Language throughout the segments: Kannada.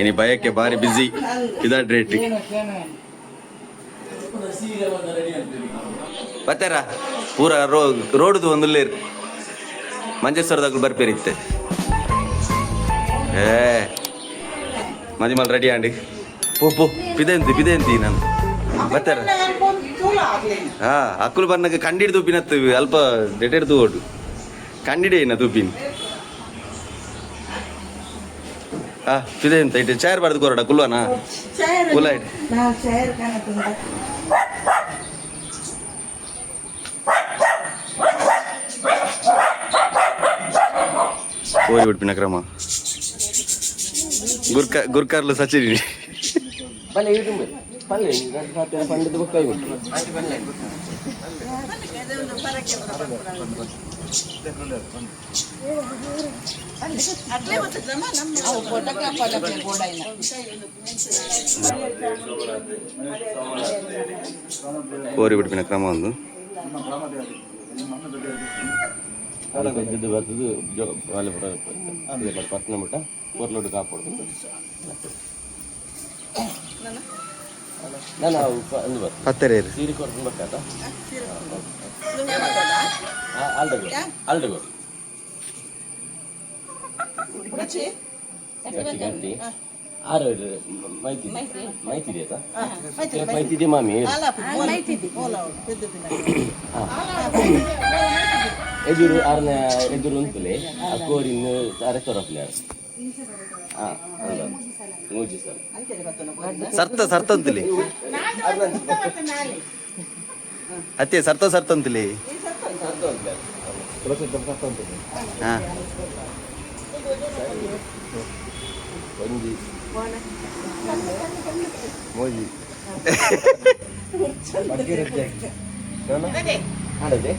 ಇನಿ ಭಯಕ್ಕೆ ಭಾರಿ ಬಿಸಿ ಇದಾಡ್ ರೇಟ್ ಬರ್ತಾರ ಪೂರ ರೋ ರೋಡ್ದು ಒಂದು ಮಂಜೇಶ್ವರದಾಗ ಬರ್ಪೇರಿತ್ತೆ ಏ ಮದಿಮಲ್ ರೆಡಿ ಆಂಡಿ ಪೋ ಪೋ ಪಿದೆಂತಿ ಪಿದೆಂತಿ ನಾನು ಬರ್ತಾರ ಹಾ ಅಕ್ಕಲು ಬರ್ನಾಗ ಕಂಡಿಡ್ದು ತೂಪಿನತ್ತು ಅಲ್ಪ ಡೆಟೆಡ್ ಓಡು ಕಂಡಿಡೇನ ಇನ್ನ ತೂಪಿನ ಹಾ ಪಿದೆಂತ ಇಟ್ಟು ಚೇರ್ ಬಾರ್ದು ಕೊರಡ ಕುಲ್ವನಾ ಕುಲ ಇಟ್ಟು ನಾವು ಚೇರ್ ಕಾಣುತ್ತಿಲ್ಲ ಓರಿ ಬಿಟ್ಪಿನ ಕ್ರಮ ಗುರ್ಕ ಗುರ್ಕಾರ್ಲು ಸಚಿರಿ ಪಲ್ಲೆ ಇಟ್ಟು ಪಲ್ಲೆ ಪಂಡದ ಬುಕ್ಕ ಓರಿ ಬಿಟ್ಪಿನ ಕ್ರಮ ಒಂದು ಇದು ಬರ್ತದು ಜೋ ಅಲ್ಲಿ ಪಟ್ಟಣ ಬಿಟ್ಟ ಕೊರ್ಲೋಡು ಕಾಪಾಡು ನಾನು ಅಂದು ಬರ್ತೀನಿ ಹತ್ತಿರ ಇರಿ ಸೀರೆ ಕೊಡ್ತೀನಿ ಬರ್ತಾತ ಅಲ್ದಗೋ ಅಲ್ದಗೋ ಆರು ಮೈತಿ ಮೈತಿ ಇದೆಯಾ ಮೈತಿ ಇದೆ ಮಾಮಿ ಎದುರು ಆರನೇ ಎದುರು ಉಂಟುಲೆ? ಆ ಕೋರಿನ ಅರೆ ತೊರಪ್ಲೆ ಹಾಂ ಮೂಜಿ ಸರ್. ಸರ್ತ ಸರ್ತ ಅಂತಿಲಿ ಅತ್ತೆ ಸರ್ತ ಸರ್ತ ಅಂತಿಲಿ ಹಾ. ಒಂಜಿ ಮೋಜಿ ಆಡದೆ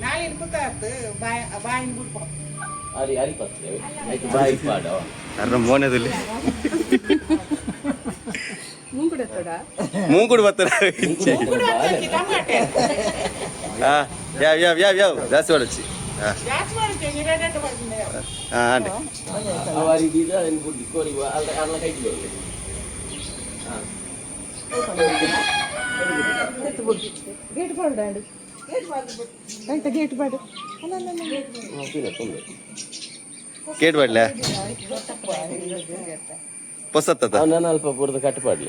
ನಾಳೆ ಗೊತ್ತಾಗ್ತು ಬಾಯ್ ಬಾಯಿನ ಬಿಡ್ಕೊ ಅಲ್ಲಿ ಅಲ್ಲಿ ಪತ್ತೆ ಆಯ್ತು ಬಾಯಿ ಪಾಡ ಅರ್ರ ಮೋನೆದಲ್ಲಿ ಮೂಗುಡು ಬರ್ತಾರ ಹಾ ಯಾವ ಯಾವ ಯಾವ ಯಾವ ಜಾಸ್ತಿ ಹೊಡಚ್ಚಿ గేట్ పడు అండి అంత గేట్ పడు గేట్ పడలే ಪೊಸತ್ತದ ನಾನು ಅಲ್ಪ ಬುರದ ಕಟ್ ಬಾರಿ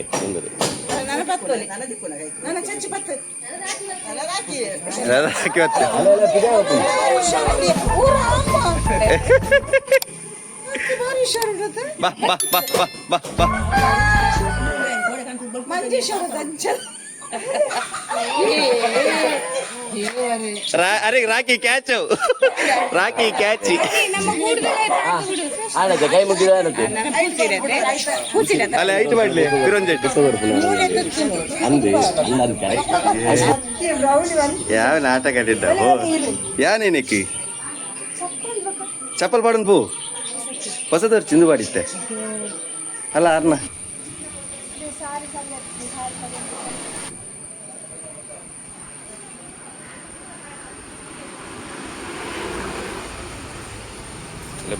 ಹುಷಾರಿರುತ್ತೆ ಬಾ ಬಾ ಬಾ ಬಾ ಬಾ ಬಾ. ಮಂಜೇಶ್ವರ ರಾ- ಅರೆ ರಾಕಿ ಕ್ಯಾಚು ರಾಕಿ ಕ್ಯಾಚಿ ಆಡದ ಕೈ ಮುಗಿದ ಅಲ್ಲ ಐಟ್ ಮಾಡ್ಲಿ. ಕಿರಂಜೆಟ್ಟು ಅಂದೆ ಯಾವ ನಾಟಕ ಆಡಿದ್ದ ಯಾ ನೇನಕ್ಕಿ ಚಪ್ಪಲ್ ಪಾಡನ್ ಪೂ. ಹೊಸದವ್ರು ಚಿಂದು ಪಾಡಿತ್ತೆ. ಅಲ್ಲ ಅರ್ನ.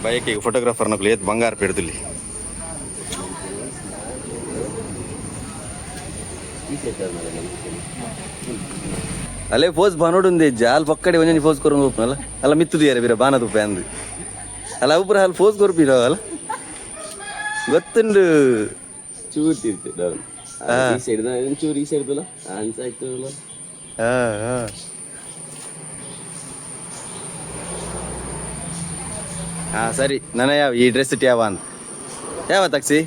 ಬೈಕಿಗೆ ಫೋಟೋಗ್ರಾಫರ್ನ ಏತ್ ಬಂಗಾರ ಪೆಡ್ದಲ್ಲಿ ಈ ಸೆಟ್ ಆದ್ಮೇಲೆ ಅಲ್ಲೇ ಫೋಸ್ ಬಾನೋಡುಂದೆ ಜಾಲ್ ಪಕ್ಕಡೆ ಒಂಜಿ ಫೋಸ್ ಕೊರ ಅಲ್ಲ ಅಲ್ಲ ಮಿತ್ತುದು ಯಾರ ಬೀರ ಬಾನದು ಪ್ಯಾಂದು ಅಲ್ಲ ಒಬ್ರು ಅಲ್ಲಿ ಫೋಸ್ ಕೊರ್ಪಿರೋ ಅಲ್ಲ ಗೊತ್ತುಂಡು ಚೂರ್ತಿರ್ತೆ ಡೌನ್ ಈ ಸೈಡ್ ಚೂರು ಈ ಸೈಡ್ ಆನ್ಸ ಆಯ್ತು ಹಾ ಹಾ ಹಾ ಸರಿ. ನನ್ನ ಯಾವ ಈ ಡ್ರೆಸ್ ಯಾವ ಅಂತ? ಯಾವ ತಕ್ಸಿ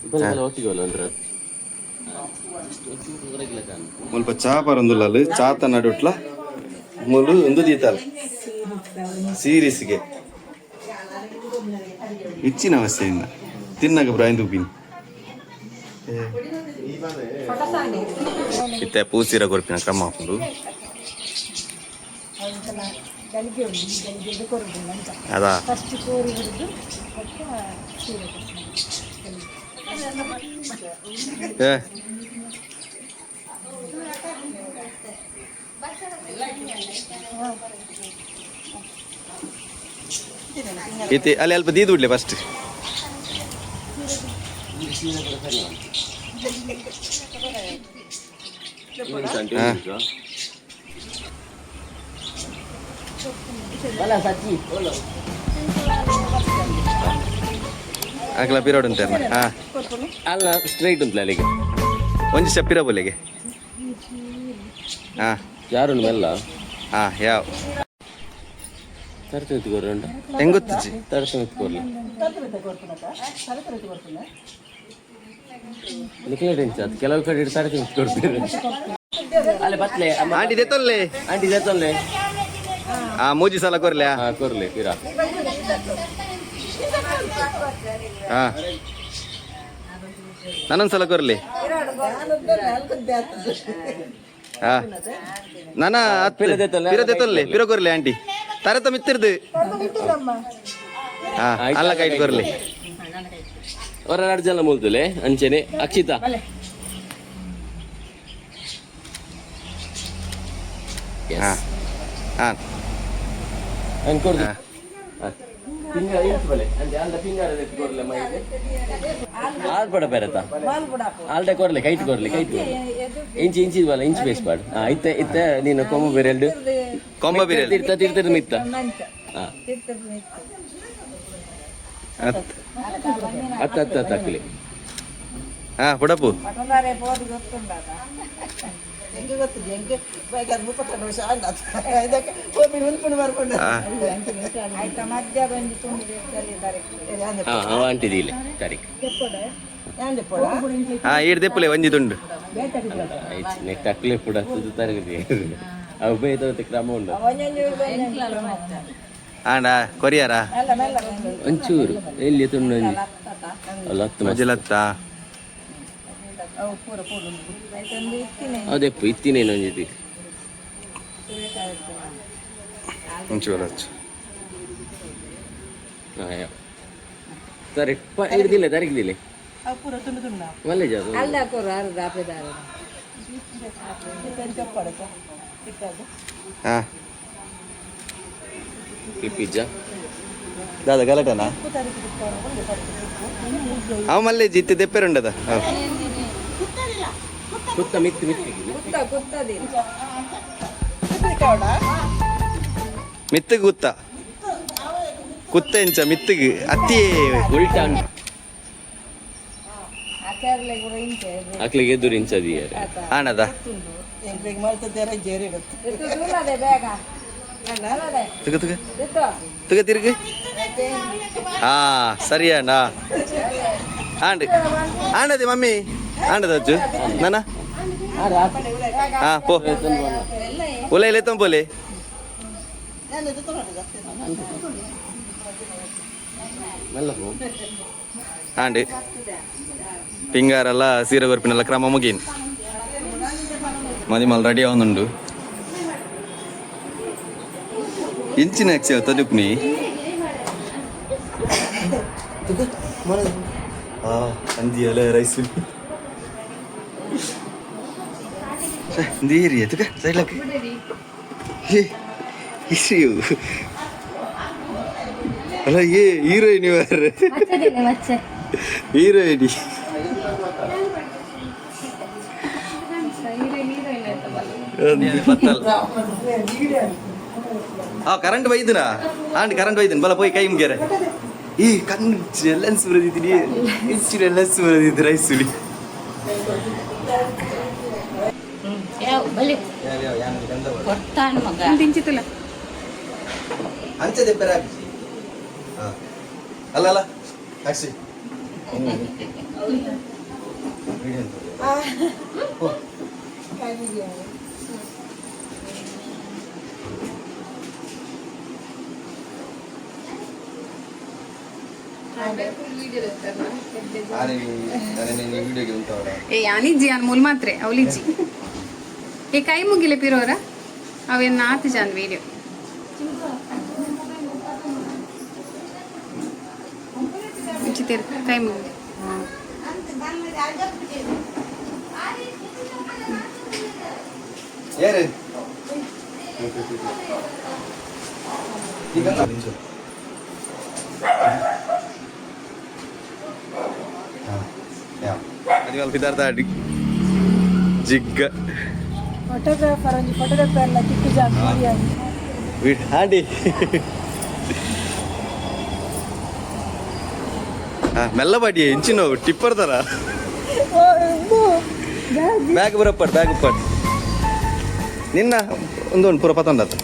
ಸ್ವಲ್ಪ ಚಾ ಬರಂದುಲ್ಲ ಮುಲ್ಪ ಚಾ ಪರಂದುಲ್ಲ ಚಾತ ನಡುಟ್ಲ ಮುಲು ಒಂದು ದೀತಲ್ಲ ಸೀರೀಸ್ಗೆ. ಇಚ್ಚಿನ ಅವಸ್ಥೆಯಿಂದ. ತಿನ್ನಾಗ ಬ್ರಾಯಿಂದು ಪಿನ್ ಇತ್ತೆ ಪೂಸಿರ ಕೊರ್ಪಿನ ಕ್ರಮ ಹಾಕೊಂಡು. ಅದಾ? ಏ? ಇತ್ತೆ ಅಲ್ಲಿ ಅಲ್ಪ ದೀದು ಬಿಡ್ಲೆ ಫಸ್ಟ್ ಹಾ. ಆಗ್ಲ ಪಿರೋಡ್ ಉಂಟಲ್ಲ ಹಾ ಅಲ್ಲ ಸ್ಟ್ರೈಟ್ ಉಂಟಲ್ಲ ಅಲ್ಲಿಗೆ. ಒಂಜಿ ಸ್ಟೆಪ್ ಇರೋ ಬೋಲೆಗೆ ಹಾ ಯಾರು ಮೆಲ್ಲ ಹಾ ಯಾವ? ತರ್ತೀನಿ ಎತ್ಕೊರ್ರಿ ಉಂಟ ಹೆಂಗ್ ಗೊತ್ತಿಜ್ಜಿ ತರ್ತೀನಿ ಎತ್ಕೊರ್ಲಿ ನಿಖಿಲ ಟೆನ್ಸ್ ಅದು ಕೆಲವು ಕಡೆ ಎತ್ಕೊಡ್ತೀರಿ ಅಲ್ಲೇ ಬತ್ಲೆ ಆಂಟಿ ದೆತ್ತೊಲ್ಲೆ. ಆಂಟಿ ಜೊತಲ್ಲೇ ಹಾ ಮೂಜಿ ಸಲ ಕೊರ್ಲೆ ಹಾ ಕೊರ್ಲಿ ಪಿರಾ ಹಾ. ನಾನೊಂದ್ಸಲ ಕೊರ್ಲಿ. ಹಾ. ನಾನ ಪಿರ ದೆತ್ತೊಲ್ಲೆ? ಪಿರ ಕೊರ್ಲಿ. ಆಂಟಿ. ತರತ ಮಿತ್ತಿರ್ದು. ಹಾ ಅಲ್ಲ ಕೈಟ್ ಕೊರ್ಲಿ. ಹೊರ ಜನ ಮೂಲ್ತಲೆ ಅಂಚೆನೆ. ಅಕ್ಷಿತ. ಹಾ. ಹಾ. ಆಲ್ ಪಡ ಬೇರೆತ ಆಲ್ಡೆ ಕೊಡ್ಲೆ ಕೈಟ್ ಕೊಡ್ಲೆ ಕೈಟ್ ಇಂಚಿ ಇಂಚಿ ಬಲ ಇಂಚ್ ಬೇಸ್ ಪಾಡು. ಹಾ ಇತ್ತ ನಿನ್ನ ನೀನು ಕೊಮ್ಮ ಬೆರೆಲ್ಡು. ಕೊಂಬ ಬಿರಲ್ ತಿರ್ತ ತಿರ್ತದ ಮಿತ್ತ. ಹಾ. ಹತ್ತ. ಹತ್ತ ಹತ್ತ ಹಾಕ್ಲಿ. ಹಾ ಪುಡಪು. ಹೆಂಗೆ ಗೊತ್ತಿದೆ ಹೆಂಗೆ ಮುಪ್ಪತ್ತೊಂದು ವರ್ಷ ಇದಕ್ಕೆ ಹೋಗಿ ಬರ್ಕೊಂಡು ಆಯ್ತಾ ಮಧ್ಯ ಬಂದು ತುಂಬಿದೆ ಅಂಟಿದಿಲ್ಲ ತಾರೀಕು. ಹಾ ನೆಕ್ಸ್ಟ್ ಅಕ್ಲೆ ಪುಡ ತುದು ತರಗತಿ. ಅವು ಬೇಯ್ತವತ್ತೆ ಕ್ರಮ ಉಂಡು ಆಂಡ ಕೊರಿಯಾರ? ಒಂಚೂರು ಎಲ್ಲಿ ತುಂಡು ಒಂಜಿ ಅಲ್ಲ ಹತ್ತು ಮಜ ಮಜಲತ್ತ ಅದೆಪ್ಪು ಇನ್ನೊಂದು ಜೊತೆ ಒಂಚೂರು ಹಚ್ಚು. ಹಾ ಸರಿ ಹಿಡ್ದಿಲ್ಲ ತರಗಿದಿಲ್ಲ. ಮಲ್ಲೆ ಜಾದು ಹಾ. ಈ ಪಿಜ್ಜಾ. ದಾದ ಗಲಾಟನಾ? ಅವ ಮಲ್ಲೆ ಜಿತ್ತೆ ದೆಪ್ಪೆರುಂಡದ ಕುತ್ತ ಮಿತ್ತು ಮಿತ್ತಿಗೆ ಮಿತ್ತಗ್ ಗುತ್ತ? ಕುತ್ತ ಎಂಚ ಮಿತ್ತಗ್ ಅತ್ತಿ ಉಲ್ಟಾ ಅಕ್ಲಿಗೆ ಎದುರು ಇಂಚದಿ ಆಣದ. ತುಗ ತುಗ. ತುಗ ತಿರುಗು. ಹಾ ಸರಿ ಅಣ್ಣ ಆಂಡ್ ಆಂಡದೆ ಮಮ್ಮಿ. ಆಂಡದ ಅಜ್ಜು. ನಾನ? ಹಾ, ಪೋ. ಒಲೆ ಎಲೆ ತಂಪೋಲೆ ಆಂಡ್ ಪಿಂಗಾರೆಲ್ಲ ಸೀರೆ ಗೊರ್ಪಿನೆಲ್ಲ ಕ್ರಮ ಮುಗಿನ್. ಮದಿ ಮಲ್ ರೆಡಿ ಅವನುಂಡು ಇಂಚಿನ ಅಕ್ಷಯ ತದುಪ್ನಿ ಅಂದಿ ಅಲೆ ರೈಸ್ ನೀರಿಯ ತುಕ ಸೈಡ್ಲಕ್ಕೆ ಇಸಿಯು ಅಲ್ಲ ಏ ಹೀರೋಯಿನ್ ಇವರು ಹೀರೋಯಿನಿ ಆ ಕರೆಂಟ್ ಬೈದನಾ ಆಂಡ್ ಕರೆಂಟ್ ಬೈದನ್ ಬಲ ಪೋಯ್ ಕೈ ಮುಗ್ಯಾರ ಈ ಕಣ್ಣು ಎಲ್ಲ ಬರದಿದ್ದೀನಿ ಇಚ್ಚಿನ ಲೆನ್ಸ್ ಬರದಿದ್ದು ರೈಸುಲಿ ಅಂಚದೆ ಬೆರ ಅಲ್ಲ ಅಲ್ಲ. ವಿಡಿಯೋಗೆ ಉಂಟವರ ಏ ಯಾನಿಜ್ಜಿ ಅನ್ ಮೂಲ್ ಮಾತ್ರೆ ಅವಲಿಜ್ಜಿ. ഈ കൈമുങ്കിലെ പിറോര അവ നാത്തി ചാന്ത് വീഡിയോ കൈമുങ്കിൽ ജിഗ ಎಲ್ಲ ತಿಕ್ಕು ಜಾಗ ನೋಡಿ ಹಾಂಡಿ. ಬಿಡ್ ಆಂಟಿ ಮೆಲ್ಲ ಬಾಡಿ ಹೆಂಚಿನ ಟಿಪ್ಪರ್ ತರ. ಬ್ಯಾಗ್. ಬರಪ್ಪ ಬ್ಯಾಗ್ ಉಪ್ಪಡ್ ನಿನ್ನ ಒಂದು ಒಂದು ಪೂರ ಪತ್ತೊಂದತ್ತು